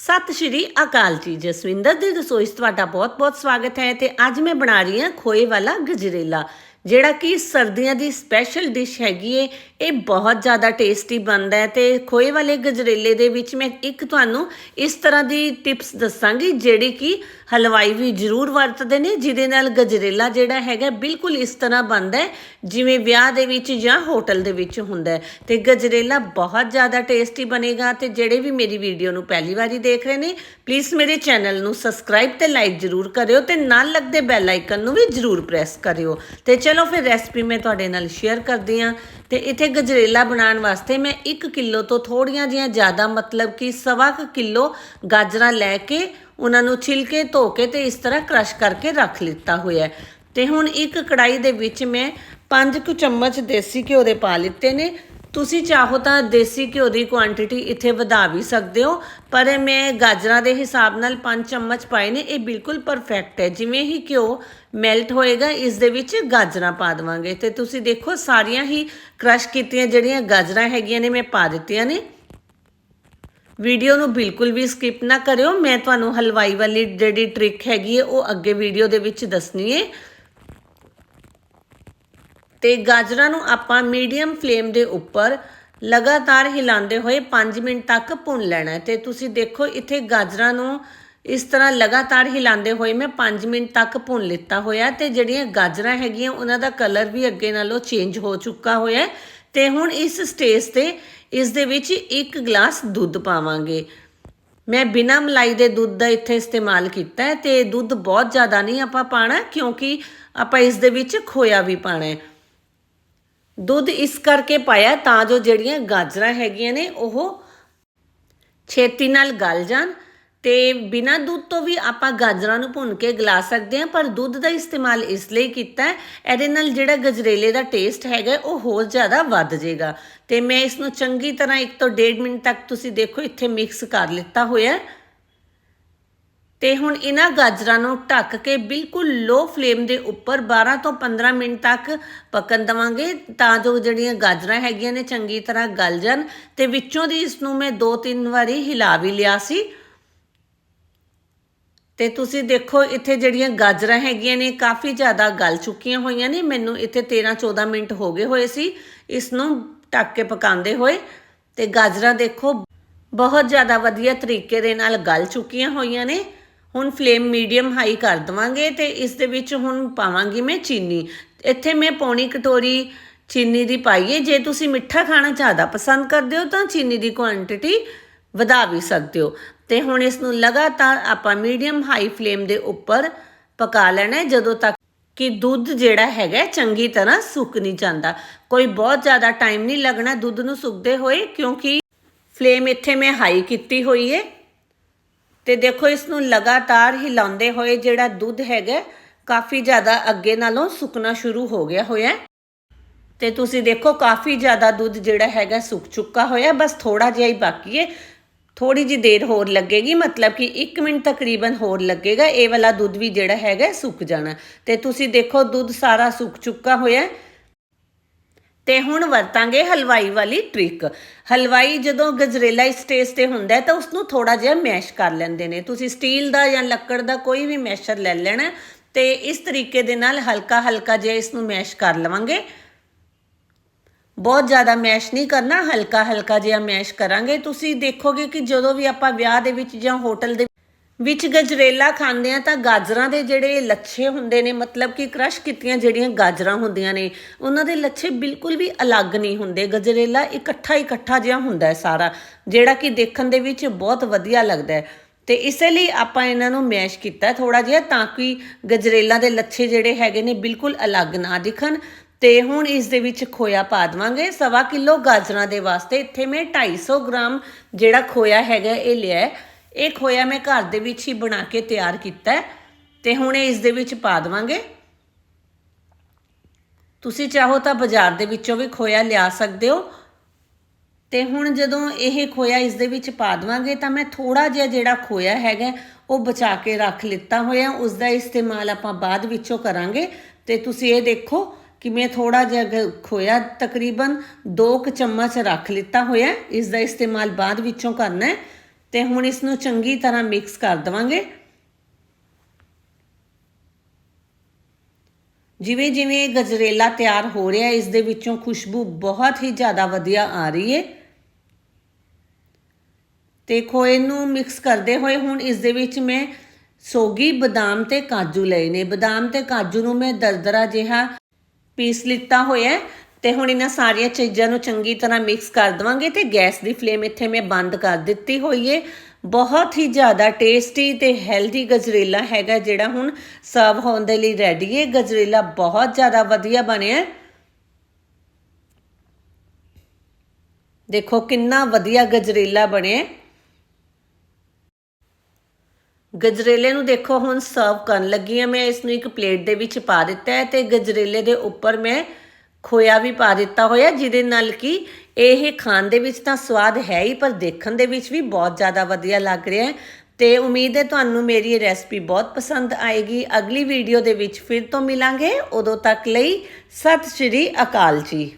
ਸਤਿ ਸ਼੍ਰੀ ਅਕਾਲ ਜੀ, ਜਸਵਿੰਦਰ ਦੀ ਰਸੋਈ 'ਚ ਤੁਹਾਡਾ ਬਹੁਤ-ਬਹੁਤ ਸਵਾਗਤ ਹੈ ਤੇ ਅੱਜ ਮੈਂ ਬਣਾ ਰਹੀ ਹਾਂ ਖੋਏ ਵਾਲਾ ਗਜਰੇਲਾ। ਜਿਹੜਾ ਕਿ ਸਰਦੀਆਂ ਦੀ ਸਪੈਸ਼ਲ ਡਿਸ਼ ਹੈਗੀ ਏ, ਇਹ ਬਹੁਤ ਜ਼ਿਆਦਾ ਟੇਸਟੀ ਬਣਦਾ ਹੈ ਤੇ ਖੋਏ ਵਾਲੇ ਗਜਰੇਲੇ ਦੇ ਵਿੱਚ ਮੈਂ ਇੱਕ ਤੁਹਾਨੂੰ ਇਸ ਤਰ੍ਹਾਂ ਦੀ ਟਿਪਸ ਦੱਸਾਂਗੀ ਜਿਹੜੀ ਕਿ ਹਲਵਾਈ ਵੀ ਜ਼ਰੂਰ ਵਰਤਦੇ ਨੇ, ਜਿਹਦੇ ਨਾਲ ਗਜਰੇਲਾ ਜਿਹੜਾ ਹੈਗਾ ਬਿਲਕੁਲ ਇਸ ਤਰ੍ਹਾਂ ਬਣਦਾ ਹੈ, ਜਿਵੇਂ ਵਿਆਹ ਦੇ ਵਿੱਚ ਜਾਂ ਹੋਟਲ ਦੇ ਵਿੱਚ ਹੁੰਦਾ ਹੈ। ਤੇ ਗਜਰੇਲਾ ਬਹੁਤ ਜ਼ਿਆਦਾ ਟੇਸਟੀ ਬਣੇਗਾ ਤੇ ਜਿਹੜੇ ਵੀ ਮੇਰੀ ਵੀਡੀਓ ਨੂੰ ਪਹਿਲੀ ਵਾਰੀ ਦੇਖ ਰਹੇ ਨੇ ਪਲੀਜ਼ ਮੇਰੇ ਚੈਨਲ ਨੂੰ ਸਬਸਕ੍ਰਾਈਬ ਤੇ ਲਾਈਕ ਜ਼ਰੂਰ ਕਰਿਓ ਤੇ ਨਾਲ ਲੱਗਦੇ ਬੈਲ ਆਈਕਨ ਨੂੰ ਵੀ ਜ਼ਰੂਰ ਪ੍ਰੈਸ ਕਰਿਓ। ਤੇ ਚਲੋ ਫਿਰ ਰੈਸਪੀ ਮੈਂ ਤੁਹਾਡੇ ਨਾਲ ਸ਼ੇਅਰ ਕਰਦੀ ਹਾਂ ਤੇ ਇੱਥੇ ਗਜਰੇਲਾ ਬਣਾਉਣ ਵਾਸਤੇ ਮੈਂ 1 ਕਿਲੋ ਤੋਂ ਥੋੜੀਆਂ ਜੀਆਂ ਜ਼ਿਆਦਾ ਮਤਲਬ ਕਿ ਸਵਾ ਕੁ ਕਿਲੋ ਗਾਜਰਾਂ ਲੈ ਕੇ ਉਹਨਾਂ ਨੂੰ ਛਿਲਕੇ, ਧੋ ਕੇ ਤੇ ਇਸ ਤਰ੍ਹਾਂ ਕ੍ਰਸ਼ ਕਰਕੇ ਰੱਖ ਲਿੱਤਾ ਹੋਇਆ ਹੈ। ਤੇ ਹੁਣ ਇੱਕ ਕੜਾਈ ਦੇ ਵਿੱਚ ਮੈਂ 5 ਕੁ ਚਮਚ ਦੇਸੀ ਘਿਓ ਦੇ ਪਾ ਲਿੱਤੇ ਨੇ। ਤੁਸੀਂ ਚਾਹੋ ਤਾਂ ਦੇਸੀ ਘਿਓ ਦੀ ਕੁਆਂਟੀਟੀ ਇੱਥੇ ਵਧਾ ਵੀ ਸਕਦੇ ਹੋ, ਪਰ ਮੈਂ ਗਾਜਰਾਂ ਦੇ ਹਿਸਾਬ ਨਾਲ 5 ਚਮਚ ਪਾਏ ਨੇ, ਇਹ ਬਿਲਕੁਲ ਪਰਫੈਕਟ ਹੈ। ਜਿਵੇਂ ਹੀ ਘਿਓ ਮੈਲਟ ਹੋਏਗਾ, ਇਸ ਦੇ ਵਿੱਚ ਗਾਜਰਾਂ ਪਾ ਦੇਵਾਂਗੇ। ਤੇ ਤੁਸੀਂ ਦੇਖੋ, ਸਾਰੀਆਂ ਹੀ ਕ੍ਰਸ਼ ਕੀਤੀਆਂ ਜਿਹੜੀਆਂ ਗਾਜਰਾਂ ਹੈਗੀਆਂ ਨੇ, ਮੈਂ ਪਾ ਦਿੱਤੀਆਂ ਨੇ। ਵੀਡੀਓ ਨੂੰ ਬਿਲਕੁਲ ਵੀ ਸਕਿਪ ਨਾ ਕਰਿਓ। ਮੈਂ ਤੁਹਾਨੂੰ ਹਲਵਾਈ ਵਾਲੀ ਜਿਹੜੀ ਟ੍ਰਿਕ ਹੈਗੀ ਹੈ, ਉਹ ਅੱਗੇ ਵੀਡੀਓ ਦੇ ਵਿੱਚ ਦੱਸਣੀ ਹੈ। ਤੇ ਗਾਜਰਾਂ ਨੂੰ ਆਪਾਂ ਮੀਡੀਅਮ ਫਲੇਮ ਦੇ ਉੱਪਰ ਲਗਾਤਾਰ ਹਿਲਾਉਂਦੇ ਹੋਏ 5 ਮਿੰਟ ਤੱਕ ਭੁੰਨ ਲੈਣਾ ਹੈ। ਤੇ ਤੁਸੀਂ ਦੇਖੋ, ਇੱਥੇ ਗਾਜਰਾਂ ਨੂੰ ਇਸ ਤਰ੍ਹਾਂ ਲਗਾਤਾਰ ਹਿਲਾਉਂਦੇ ਹੋਏ ਮੈਂ 5 ਮਿੰਟ ਤੱਕ ਭੁੰਨ ਲਿੱਤਾ ਹੋਇਆ ਤੇ ਜਿਹੜੀਆਂ ਗਾਜਰਾਂ ਹੈਗੀਆਂ, ਉਹਨਾਂ ਦਾ ਕਲਰ ਵੀ ਅੱਗੇ ਨਾਲੋਂ ਚੇਂਜ ਹੋ ਚੁੱਕਾ ਹੋਇਆ ਹੈ। ਤੇ ਹੁਣ ਇਸ ਸਟੇਜ ਤੇ ਇਸ ਦੇ ਵਿੱਚ ਇੱਕ ਗਲਾਸ ਦੁੱਧ ਪਾਵਾਂਗੇ। ਮੈਂ ਬਿਨਾਂ ਮਲਾਈ ਦੇ ਦੁੱਧ ਦਾ ਇੱਥੇ ਇਸਤੇਮਾਲ ਕੀਤਾ ਹੈ ਤੇ ਦੁੱਧ ਬਹੁਤ ਜ਼ਿਆਦਾ ਨਹੀਂ ਆਪਾਂ ਪਾਣਾ ਕਿਉਂਕਿ ਆਪਾਂ ਇਸ ਦੇ ਵਿੱਚ ਖੋਇਆ ਵੀ ਪਾਣਾ ਹੈ। ਦੁੱਧ ਇਸ ਕਰਕੇ ਪਾਇਆ ਤਾਂ ਜੋ ਜਿਹੜੀਆਂ ਗਾਜਰਾਂ ਹੈਗੀਆਂ ਨੇ ਉਹ ਛੇਤੀ ਨਾਲ ਗਲ ਜਾਣ ਤੇ ਬਿਨਾਂ ਦੁੱਧ ਤੋਂ ਵੀ ਆਪਾਂ ਗਾਜਰਾਂ ਨੂੰ ਭੁੰਨ ਕੇ ਗਲਾ ਸਕਦੇ ਹਾਂ, ਪਰ ਦੁੱਧ ਦਾ ਇਸਤੇਮਾਲ ਇਸ ਲਈ ਕੀਤਾ ਹੈ, ਇਹਦੇ ਨਾਲ ਜਿਹੜਾ ਗਜਰੇਲੇ ਦਾ ਟੇਸਟ ਹੈਗਾ ਉਹ ਹੋਰ ਜ਼ਿਆਦਾ ਵੱਧ ਜਾਏਗਾ। ਤੇ ਮੈਂ ਇਸ ਨੂੰ ਚੰਗੀ ਤਰ੍ਹਾਂ 1 ਤੋਂ 1.5 ਮਿੰਟ ਤੱਕ ਤੁਸੀਂ ਦੇਖੋ, ਇੱਥੇ ਮਿਕਸ ਕਰ ਲਿੱਤਾ ਹੋਇਆ ਹੈ। ਤੇ ਹੁਣ ਇਹਨਾਂ ਗਾਜਰਾਂ ਨੂੰ ਢੱਕ ਕੇ ਬਿਲਕੁਲ ਲੋ ਫਲੇਮ ਦੇ ਉੱਪਰ 12 ਤੋਂ 15 ਮਿੰਟ ਤੱਕ ਪੱਕਣ ਦਵਾਂਗੇ ਤਾਂ ਜੋ ਜਿਹੜੀਆਂ ਗਾਜਰਾਂ ਹੈਗੀਆਂ ਨੇ ਚੰਗੀ ਤਰ੍ਹਾਂ ਗਲ ਜਾਣ ਤੇ ਵਿੱਚੋਂ ਦੀ ਇਸ ਨੂੰ ਮੈਂ 2-3 ਵਾਰੀ ਹਿਲਾ ਵੀ ਲਿਆ ਸੀ। ਤੇ ਤੁਸੀਂ ਦੇਖੋ ਇੱਥੇ ਜਿਹੜੀਆਂ ਗਾਜਰਾਂ ਹੈਗੀਆਂ ਨੇ ਕਾਫੀ ਜ਼ਿਆਦਾ ਗਲ ਚੁੱਕੀਆਂ ਹੋਈਆਂ ਨੇ, ਮੈਨੂੰ ਇੱਥੇ 13-14 ਮਿੰਟ ਹੋ ਗਏ ਹੋਏ ਸੀ ਇਸ ਨੂੰ ਢੱਕ ਕੇ ਪਕਾਉਂਦੇ ਹੋਏ ਤੇ ਗਾਜਰਾਂ ਦੇਖੋ ਬਹੁਤ ਜ਼ਿਆਦਾ ਵਧੀਆ ਤਰੀਕੇ ਦੇ ਨਾਲ ਗਲ ਚੁੱਕੀਆਂ ਹੋਈਆਂ ਨੇ। ਹੁਣ ਫਲੇਮ ਮੀਡੀਅਮ ਹਾਈ ਕਰ ਦਵਾਂਗੇ ਤੇ ਇਸ ਦੇ ਵਿੱਚ ਹੁਣ ਪਾਵਾਂਗੀ ਮੈਂ ਚੀਨੀ। ਇੱਥੇ ਮੈਂ ਪੌਣੀ ਕਟੋਰੀ ਚੀਨੀ ਦੀ ਪਾਈਏ ਜੇ ਤੁਸੀਂ ਮਿੱਠਾ ਖਾਣਾ ਜ਼ਿਆਦਾ ਪਸੰਦ ਕਰਦੇ ਹੋ ਤਾਂ ਚੀਨੀ ਦੀ ਕੁਆਂਟੀਟੀ ਵਧਾ ਵੀ ਸਕਦੇ ਹੋ। ਤੇ ਹੁਣ ਇਸ ਨੂੰ ਲਗਾਤਾਰ ਆਪਾਂ ਮੀਡੀਅਮ ਹਾਈ ਫਲੇਮ ਦੇ ਉੱਪਰ ਪਕਾ ਲੈਣਾ ਜਦੋਂ ਤੱਕ ਕਿ ਦੁੱਧ ਜਿਹੜਾ ਹੈਗਾ ਚੰਗੀ ਤਰ੍ਹਾਂ ਸੁੱਕ ਨਹੀਂ ਜਾਂਦਾ। ਕੋਈ ਬਹੁਤ ਜ਼ਿਆਦਾ ਟਾਈਮ ਨਹੀਂ ਲੱਗਣਾ ਦੁੱਧ ਨੂੰ ਸੁੱਕਦੇ ਹੋਏ, ਕਿਉਂਕਿ ਫਲੇਮ ਇੱਥੇ ਮੈਂ ਹਾਈ ਕੀਤੀ ਹੋਈ ਹੈ ਤੇ ਦੇਖੋ ਇਸ ਨੂੰ ਲਗਾਤਾਰ ਹਿਲਾਉਂਦੇ ਹੋਏ ਜਿਹੜਾ ਦੁੱਧ ਹੈਗਾ, ਕਾਫੀ ਜ਼ਿਆਦਾ ਅੱਗੇ ਨਾਲੋਂ ਸੁੱਕਣਾ ਸ਼ੁਰੂ ਹੋ ਗਿਆ ਹੋਇਆ। ਤੇ ਤੁਸੀਂ ਦੇਖੋ, ਕਾਫੀ ਜ਼ਿਆਦਾ ਦੁੱਧ ਜਿਹੜਾ ਹੈਗਾ ਸੁੱਕ ਚੁੱਕਾ ਹੋਇਆ। ਬਸ ਥੋੜਾ ਜਿਹਾ ਹੀ ਬਾਕੀ ਹੈ। ਥੋੜੀ ਜੀ ਦੇਰ ਹੋਰ ਲੱਗੇਗੀ, ਮਤਲਬ ਕਿ 1 ਮਿੰਟ ਤਕਰੀਬਨ ਹੋਰ ਲੱਗੇਗਾ। ਇਹ ਵਾਲਾ ਦੁੱਧ ਵੀ ਜਿਹੜਾ ਹੈਗਾ ਸੁੱਕ ਜਾਣਾ। ਤੇ ਤੁਸੀਂ ਦੇਖੋ, ਦੁੱਧ ਸਾਰਾ ਸੁੱਕ ਚੁੱਕਾ ਹੋਇਆ। ਤੇ ਹੁਣ ਵਰਤਾਂਗੇ ਹਲਵਾਈ ਵਾਲੀ ਟ੍ਰਿਕ ਹਲਵਾਈ ਜਦੋਂ ਗਜਰੇਲਾ ਸਟੇਜ ਤੇ ਹੁੰਦਾ ਹੈ ਤਾਂ ਉਸ ਨੂੰ ਥੋੜਾ ਜਿਹਾ ਮੈਸ਼ ਕਰ ਲੈਂਦੇ ਨੇ। ਤੁਸੀਂ ਸਟੀਲ ਦਾ ਜਾਂ ਲੱਕੜ ਦਾ ਕੋਈ ਵੀ ਮੈਸ਼ਰ ਲੈ ਲੈਣਾ ਤੇ ਇਸ ਤਰੀਕੇ ਦੇ ਨਾਲ ਹਲਕਾ ਹਲਕਾ ਜਿਹਾ ਇਸ ਨੂੰ ਮੈਸ਼ ਕਰ ਲਵਾਂਗੇ। ਬਹੁਤ ਜ਼ਿਆਦਾ ਮੈਸ਼ ਨਹੀਂ ਕਰਨਾ ਹਲਕਾ ਹਲਕਾ ਜਿਹਾ ਮੈਸ਼ ਕਰਾਂਗੇ। ਤੁਸੀਂ ਦੇਖੋਗੇ ਕਿ ਜਦੋਂ ਵੀ ਆਪਾਂ ਵਿਆਹ ਦੇ ਵਿੱਚ ਜਾਂ ਹੋਟਲ ਦੇ ਵਿੱਚ ਗਜਰੇਲਾ ਖਾਂਦੇ ਆ ਤਾਂ ਗਾਜਰਾਂ ਦੇ ਜਿਹੜੇ ਲੱਛੇ ਹੁੰਦੇ ਨੇ, ਮਤਲਬ ਕਿ ਕ੍ਰਸ਼ ਕੀਤੀਆਂ ਜਿਹੜੀਆਂ ਗਾਜਰਾਂ ਹੁੰਦੀਆਂ ਨੇ, ਉਹਨਾਂ ਦੇ ਲੱਛੇ ਬਿਲਕੁਲ ਵੀ ਅਲੱਗ ਨਹੀਂ ਹੁੰਦੇ। ਗਜਰੇਲਾ ਇਕੱਠਾ ਇਕੱਠਾ ਜਿਹਾ ਹੁੰਦਾ ਹੈ ਸਾਰਾ, ਜਿਹੜਾ ਕਿ ਦੇਖਣ ਦੇ ਵਿੱਚ ਬਹੁਤ ਵਧੀਆ ਲੱਗਦਾ ਹੈ। ਤੇ ਇਸੇ ਲਈ ਆਪਾਂ ਇਹਨਾਂ ਨੂੰ ਮੈਸ਼ ਕੀਤਾ ਥੋੜਾ ਜਿਹਾ ਤਾਂ ਕਿ ਗਜਰੇਲਾ ਦੇ ਲੱਛੇ ਜਿਹੜੇ ਹੈਗੇ ਨੇ ਬਿਲਕੁਲ ਅਲੱਗ ਨਾ ਦਿਖਣ। ਤੇ ਹੁਣ ਇਸ ਦੇ ਵਿੱਚ ਖੋਇਆ ਪਾ ਦਵਾਂਗੇ। ਸਵਾ ਕਿਲੋ ਗਾਜਰਾਂ ਦੇ ਵਾਸਤੇ ਇੱਥੇ ਮੈਂ 250 ਗ੍ਰਾਮ ਜਿਹੜਾ ਖੋਇਆ ਹੈਗਾ ਇਹ ਲਿਆ ਇਹ ਖੋਇਆ ਮੈਂ ਘਰ ਦੇ ਵਿੱਚ ਹੀ ਬਣਾ ਕੇ ਤਿਆਰ ਕੀਤਾ ਹੈ ਤੇ ਹੁਣ ਇਸ ਦੇ ਵਿੱਚ ਪਾ ਦਵਾਂਗੇ। ਤੁਸੀਂ ਚਾਹੋ ਤਾਂ ਬਾਜ਼ਾਰ ਦੇ ਵਿੱਚੋਂ ਵੀ ਖੋਇਆ ਲਿਆ ਸਕਦੇ ਹੋ। ਤੇ ਹੁਣ ਜਦੋਂ ਇਹ ਖੋਇਆ ਇਸ ਦੇ ਵਿੱਚ ਪਾ ਦਵਾਂਗੇ ਤਾਂ ਮੈਂ ਥੋੜਾ ਜਿਹਾ ਜਿਹੜਾ ਖੋਇਆ ਹੈਗਾ ਉਹ ਬਚਾ ਕੇ ਰੱਖ ਲਿੱਤਾ ਹੋਇਆ ਉਸ ਦਾ ਇਸਤੇਮਾਲ ਆਪਾਂ ਬਾਅਦ ਵਿੱਚੋਂ ਕਰਾਂਗੇ। ਤੇ ਤੁਸੀਂ ਇਹ ਦੇਖੋ ਕਿ ਮੈਂ ਥੋੜਾ ਜਿਹਾ ਖੋਇਆ ਤਕਰੀਬਨ 2 ਚਮਚ ਰੱਖ ਲਿੱਤਾ ਹੋਇਆ ਇਸ ਦਾ ਇਸਤੇਮਾਲ ਬਾਅਦ ਵਿੱਚੋਂ ਕਰਨਾ ਹੈ। ਤੇ ਹੁਣ ਇਸ ਨੂੰ ਚੰਗੀ ਤਰ੍ਹਾਂ ਮਿਕਸ ਕਰ ਦਵਾਂਗੇ। ਜਿਵੇਂ ਜਿਵੇਂ ਗਜਰੇਲਾ ਤਿਆਰ ਹੋ ਰਿਹਾ ਇਸ ਦੇ ਵਿੱਚੋਂ ਖੁਸ਼ਬੂ ਬਹੁਤ ਹੀ ਜ਼ਿਆਦਾ ਵਧੀਆ ਆ ਰਹੀ ਹੈ। ਤੇ ਖੋਏ ਨੂੰ ਮਿਕਸ ਕਰਦੇ ਹੋਏ ਹੁਣ ਇਸ ਦੇ ਵਿੱਚ ਮੈਂ ਸੋਗੀ, ਬਦਾਮ ਤੇ ਕਾਜੂ ਲਏ ਨੇ। ਬਦਾਮ ਤੇ ਕਾਜੂ ਨੂੰ ਮੈਂ ਦਰਦਰਾ ਜਿਹਾ ਪੀਸ ਲਿੱਤਾ ਹੋਇਆ ਤੇ ਹੁਣ ਇਹਨਾਂ ਸਾਰੀਆਂ ਚੀਜ਼ਾਂ ਨੂੰ ਚੰਗੀ ਤਰ੍ਹਾਂ ਮਿਕਸ ਕਰ ਦਵਾਂਗੇ ਤੇ ਗੈਸ ਦੀ ਫਲੇਮ ਇੱਥੇ ਮੈਂ ਬੰਦ ਕਰ ਦਿੱਤੀ ਹੋਈ ਏ। ਬਹੁਤ ਹੀ ਜ਼ਿਆਦਾ ਟੇਸਟੀ ਤੇ ਹੈਲਦੀ ਗਜਰੇਲਾ ਹੈਗਾ ਜਿਹੜਾ ਹੁਣ ਸਰਵ ਹੋਣ ਦੇ ਲਈ ਰੈਡੀ ਹੈ ਗਜਰੇਲਾ ਬਹੁਤ ਜ਼ਿਆਦਾ ਵਧੀਆ ਬਣਿਆ। ਦੇਖੋ ਕਿੰਨਾ ਵਧੀਆ ਗਜਰੇਲਾ ਬਣਿਆ। ਗਜਰੇਲੇ ਨੂੰ ਦੇਖੋ ਹੁਣ ਸਰਵ ਕਰਨ ਲੱਗੀ ਹਾਂ ਮੈਂ ਇਸ ਨੂੰ ਇੱਕ ਪਲੇਟ ਦੇ ਵਿੱਚ ਪਾ ਦਿੱਤਾ ਹੈ ਤੇ ਗਜਰੇਲੇ ਦੇ ਉੱਪਰ ਮੈਂ ਖੋਇਆ ਵੀ ਪਾ ਦਿੱਤਾ ਹੋਇਆ ਜਿਹਦੇ ਨਾਲ ਕਿ ਇਹ ਖਾਣ ਦੇ ਵਿੱਚ ਤਾਂ ਸਵਾਦ ਹੈ ਹੀ, ਪਰ ਦੇਖਣ ਦੇ ਵਿੱਚ ਵੀ ਬਹੁਤ ਜ਼ਿਆਦਾ ਵਧੀਆ ਲੱਗ ਰਿਹਾ ਹੈ। ਤੇ ਉਮੀਦ ਹੈ ਤੁਹਾਨੂੰ ਮੇਰੀ ਇਹ ਰੈਸਪੀ ਬਹੁਤ ਪਸੰਦ ਆਏਗੀ। ਅਗਲੀ ਵੀਡੀਓ ਦੇ ਵਿੱਚ ਫਿਰ ਤੋਂ ਮਿਲਾਂਗੇ। ਉਦੋਂ ਤੱਕ ਲਈ ਸਤਿ ਸ਼੍ਰੀ ਅਕਾਲ ਜੀ।